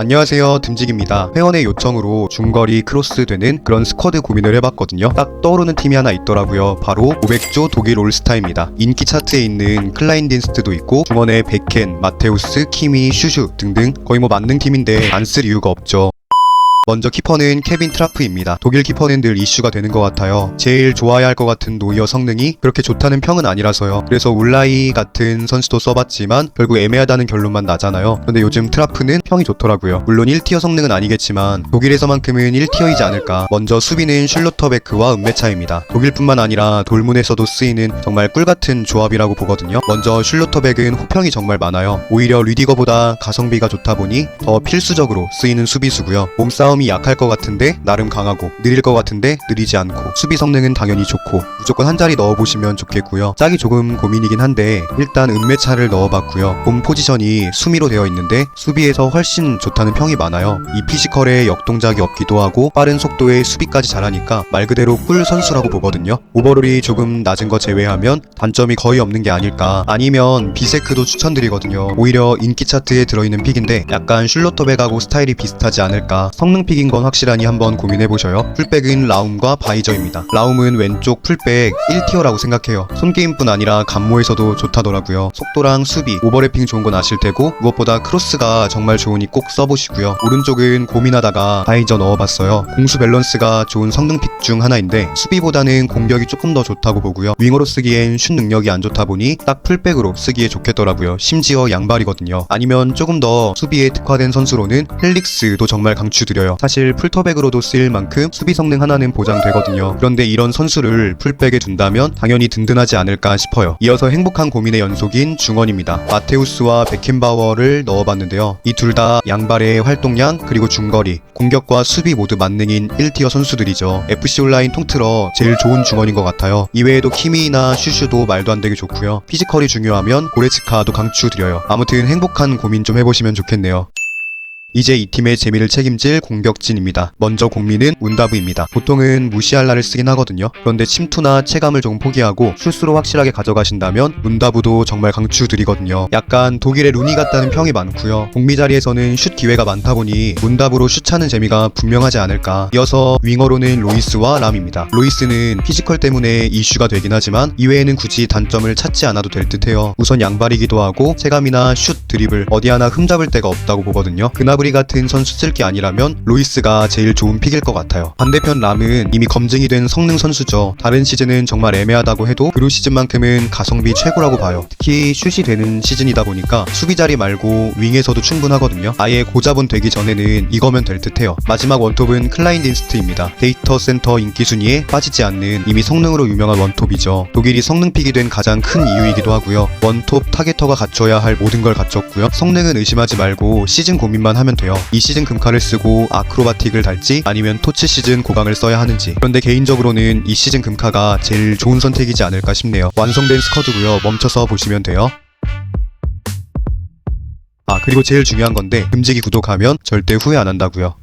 안녕하세요 듬직입니다. 회원의 요청으로 중거리 크로스 되는 그런 스쿼드 고민을 해봤거든요. 딱 떠오르는 팀이 하나 있더라고요. 바로 500조 독일 올스타입니다. 인기 차트에 있는 클라인딘스트도 있고 중원에 베켄, 마테우스, 키미, 슈슈 등등 거의 뭐 만능 팀인데 안 쓸 이유가 없죠 먼저 키퍼는 케빈 트라프입니다. 독일 키퍼는 늘 이슈가 되는 것 같아요. 제일 좋아야 할 것 같은 노이어 성능이 그렇게 좋다는 평은 아니라서요. 그래서 울라이 같은 선수도 써봤지만 결국 애매하다는 결론만 나잖아요. 근데 요즘 트라프는 평이 좋더라고요. 물론 1티어 성능은 아니겠지만 독일에서만큼은 1티어이지 않을까. 먼저 수비는 슐로터베크와 은메차입니다. 독일뿐만 아니라 돌문에서도 쓰이는 정말 꿀같은 조합이라고 보거든요. 먼저 슐로터백은 호평이 정말 많아요. 오히려 리디거보다 가성비가 좋다 보니 더 필수적으로 쓰이는 수비수고요. 몸싸움 이 약할 것 같은데 나름 강하고 느릴 것 같은데 느리지 않고 수비 성능은 당연히 좋고 무조건 한 자리 넣어보시면 좋겠고요. 짝이 조금 고민이긴 한데 일단 은메차를 넣어봤고요. 본 포지션이 수미로 되어 있는데 수비에서 훨씬 좋다는 평이 많아요. 이 피지컬에 역동작이 없기도 하고 빠른 속도에 수비까지 잘하니까 말 그대로 꿀 선수라고 보거든요. 오버롤이 조금 낮은 거 제외하면 단점이 거의 없는 게 아닐까. 아니면 비세크도 추천드리거든요. 오히려 인기 차트에 들어있는 픽인데 약간 슐로터백하고 스타일이 비슷하지 않을까. 성능 픽인 건 확실하니 한번 고민해보셔요. 풀백은 라움과 바이저입니다. 라움은 왼쪽 풀백 1티어라고 생각해요. 손게임뿐 아니라 감모에서도 좋다더라고요. 속도랑 수비, 오버래핑 좋은 건 아실 테고 무엇보다 크로스가 정말 좋으니 꼭 써보시고요. 오른쪽은 고민하다가 바이저 넣어봤어요. 공수 밸런스가 좋은 성능 픽 중 하나인데 수비보다는 공격이 조금 더 좋다고 보고요. 윙어로 쓰기엔 슛 능력이 안 좋다 보니 딱 풀백으로 쓰기에 좋겠더라고요. 심지어 양발이거든요. 아니면 조금 더 수비에 특화된 선수로는 헬릭스도 정말 강추드려요. 사실 풀터백으로도 쓰일 만큼 수비 성능 하나는 보장되거든요. 그런데 이런 선수를 풀백에 둔다면 당연히 든든하지 않을까 싶어요. 이어서 행복한 고민의 연속인 중원입니다. 마테우스와 베켄바워를 넣어봤는데요. 이 둘 다 양발의 활동량 그리고 중거리, 공격과 수비 모두 만능인 1티어 선수들이죠. FC 온라인 통틀어 제일 좋은 중원인 것 같아요. 이외에도 키미나 슈슈도 말도 안 되게 좋고요. 피지컬이 중요하면 고레츠카도 강추드려요. 아무튼 행복한 고민 좀 해보시면 좋겠네요. 이제 이 팀의 재미를 책임질 공격진입니다. 먼저 공민은 운다브입니다. 보통은 무시할라를 쓰긴 하거든요. 그런데 침투나 체감을 조금 포기하고 슛으로 확실하게 가져가신다면 운다브도 정말 강추드리거든요. 약간 독일의 루니 같다는 평이 많고요. 공미 자리에서는 슛 기회가 많다 보니 운다브로 슛 차는 재미가 분명하지 않을까. 이어서 윙어로는 로이스와 람입니다. 로이스는 피지컬 때문에 이슈가 되긴 하지만 이외에는 굳이 단점을 찾지 않아도 될 듯해요. 우선 양발이기도 하고 체감이나 슛 드리블 어디 하나 흠잡을 데가 없다고 보거든요. 그나브 리 같은 선수 쓸 게 아니라면 로이스가 제일 좋은 픽일 것 같아요. 반대편 람은 이미 검증이 된 성능 선수죠. 다른 시즌은 정말 애매하다고 해도 그루 시즌만큼은 가성비 최고라고 봐요. 특히 슛이 되는 시즌이다 보니까 수비 자리 말고 윙에서도 충분하거든요. 아예 고자본 되기 전에는 이거면 될 듯해요. 마지막 원톱은 클라인 딘스트입니다. 데이터 센터 인기 순위에 빠지지 않는 이미 성능으로 유명한 원톱이죠. 독일이 성능 픽이 된 가장 큰 이유이기도 하고요. 원톱 타겟터가 갖춰야 할 모든 걸 갖췄고요. 성능은 의심하지 말고 시즌 고민만 하면 돼요. 이 시즌 금카를 쓰고 아크로바틱을 달지 아니면 토치 시즌 고강을 써야 하는지. 그런데 개인적으로는 이 시즌 금카가 제일 좋은 선택이지 않을까 싶네요. 완성된 스쿼드고요. 멈춰서 보시면 돼요. 아 그리고 제일 중요한 건데 금지기 구독하면 절대 후회 안 한다고요.